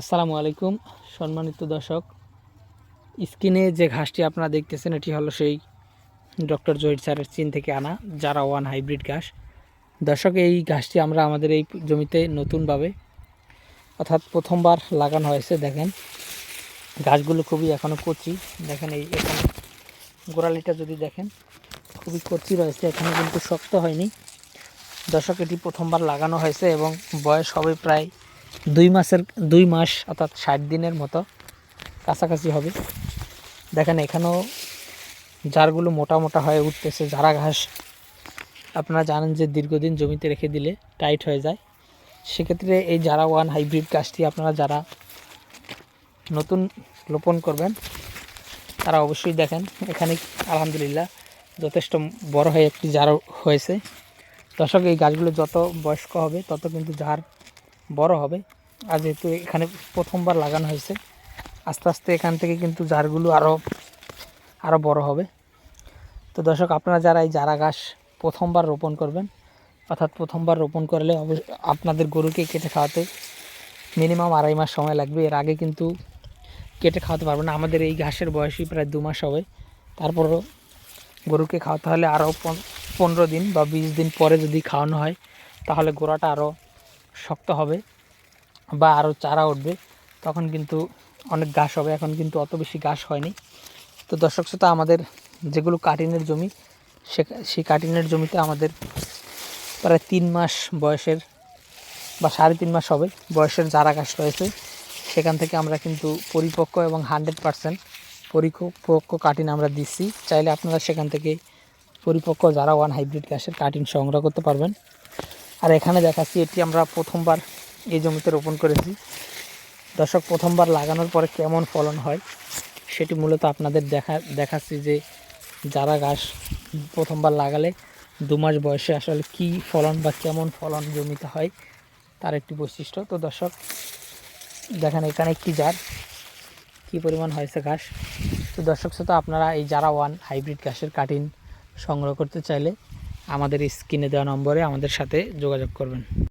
আসসালামু আলাইকুম, সম্মানিত দর্শক। স্ক্রিনে যে ঘাসটি আপনারা দেখতেছেন, এটি হলো সেই ডক্টর জহির স্যারের চীন থেকে আনা যারা ওয়ান হাইব্রিড ঘাস। দর্শক, এই ঘাসটি আমরা আমাদের এই জমিতে নতুনভাবে, অর্থাৎ প্রথমবার লাগানো হয়েছে, দেখেন। গাছগুলো খুবই এখনও কচি, দেখেন এই এখানে গোড়ালিটা যদি দেখেন, খুবই কচি রয়েছে, এখানে কিন্তু শক্ত হয়নি। দর্শক, এটি প্রথমবার লাগানো হয়েছে এবং বয়স হবে প্রায় দুই মাসের, দুই মাস অর্থাৎ ষাট দিনের মতো কাছাকাছি হবে। দেখেন, এখানেও জারগুলো মোটা মোটা হয়ে উঠতেছে যারা ঘাস। আপনারা জানেন যে দীর্ঘদিন জমিতে রেখে দিলে টাইট হয়ে যায়। সেক্ষেত্রে এই জারা ওয়ান হাইব্রিড গাছটি আপনারা যারা নতুন রোপণ করবেন, তারা অবশ্যই দেখেন, এখানে আলহামদুলিল্লাহ যথেষ্ট বড় হয়ে একটি জার হয়েছে। দর্শক, এই গাছগুলো যত বয়স্ক হবে, তত কিন্তু ঝাড় বড় হবে। আর যেহেতু এখানে প্রথমবার লাগানো হয়েছে, আস্তে আস্তে এখান থেকে কিন্তু জারগুলো আরও আরও বড় হবে। তো দর্শক, আপনারা যারা এই জারা গাছ প্রথমবার রোপণ করবেন, অর্থাৎ প্রথমবার রোপণ করলে আপনাদের গরুকে কেটে খাওয়াতে মিনিমাম আড়াই মাস সময় লাগবে। এর আগে কিন্তু কেটে খাওয়াতে পারবে না। আমাদের এই ঘাসের বয়সই প্রায় দু মাস হবে। তারপরও গরুকে খাওয়াতে হলে আরও পনেরো দিন বা বিশ দিন পরে যদি খাওয়ানো হয়, তাহলে গোড়াটা আরও শক্ত হবে। বা আরও চারা উঠবে, তখন কিন্তু অনেক ঘাস হবে। এখন কিন্তু অত বেশি ঘাস হয়নি। তো দর্শক শ্রোতা, আমাদের যেগুলো কাটিনের জমি, সে, সেই কাটিনের জমিতে আমাদের প্রায় তিন মাস বয়সের বা সাড়ে তিন মাস হবে বয়সের চারা ঘাস রয়েছে। সেখান থেকে আমরা কিন্তু পরিপক্ক এবং হান্ড্রেড পারসেন্ট পরিপক্ক কাটিন আমরা দিচ্ছি। চাইলে আপনারা সেখান থেকে পরিপক্ক যারা ওয়ান হাইব্রিড ঘাসের কাটিন সংগ্রহ করতে পারবেন। আর এখানে দেখাচ্ছি, এটি আমরা প্রথমবার এই জমিতে রোপণ করেছি। দর্শক, প্রথমবার লাগানোর পরে কেমন ফলন হয় সেটি মূলত আপনাদের দেখা, দেখাচ্ছি যে যারা গাছ প্রথমবার লাগালে দু মাস বয়সে আসলে কি ফলন বা কেমন ফলন জমিতে হয় তার একটি বৈশিষ্ট্য। তো দর্শক, দেখেন এখানে একটি জার, কী পরিমাণ হয়েছে ঘাস। তো দর্শক শ্রোতা, আপনারা এই যারা ওয়ান হাইব্রিড ঘাসের কাটিন সংগ্রহ করতে চাইলে আমাদের স্ক্রিনে দেওয়া নম্বরে আমাদের সাথে যোগাযোগ করবেন।